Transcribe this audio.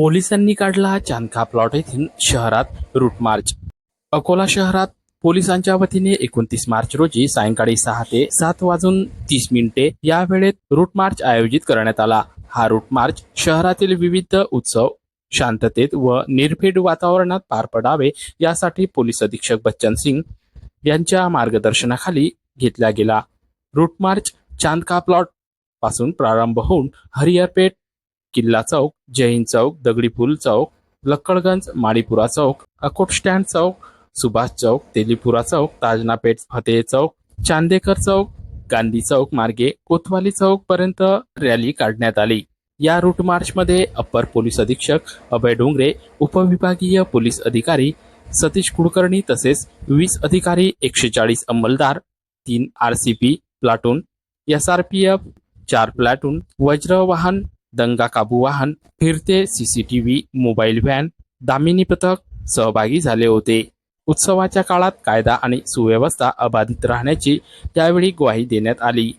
पोलिसांनी काढला चांदखा प्लॉट येथील शहरात रूट मार्च. अकोला शहरात पोलिसांच्या वतीने एकोणतीस मार्च रोजी सायंकाळी सहा ते सात वाजून तीस मिनिटे या वेळेत रूट मार्च आयोजित करण्यात आला. हा रूट मार्च शहरातील विविध उत्सव शांततेत व निर्भीड वातावरणात पार पडावे यासाठी पोलीस अधीक्षक बच्चन सिंग यांच्या मार्गदर्शनाखाली घेतला गेला. रूट मार्च चांदका प्लॉटपासून प्रारंभ होऊन हरिहरपेठ किल्ला चौक जैन चौक दगडी पूल चौक लक्कडगंज माळीपुरा चौक अकोट स्टँड चौक सुभाष चौक तेलीपुरा चौक ताजनापेठ फतेह चौक चांदेकर चौक गांधी चौक मार्गे कोतवाली चौक पर्यंत रॅली काढण्यात आली. या रूट मार्च मध्ये अप्पर पोलीस अधीक्षक अभय डोंगरे उपविभागीय पोलीस अधिकारी सतीश कुलकर्णी तसेच वीस अधिकारी एकशे चाळीस अंमलदार तीन R C P platoon S R P F चार प्लाटून वज्र वाहन दंगा काबू वाहन फिरते सीसीटीव्ही मोबाईल व्हॅन दामिनी पथक सहभागी झाले होते. उत्सवाच्या काळात कायदा आणि सुव्यवस्था अबाधित राहण्याची त्यावेळी ग्वाही देण्यात आली.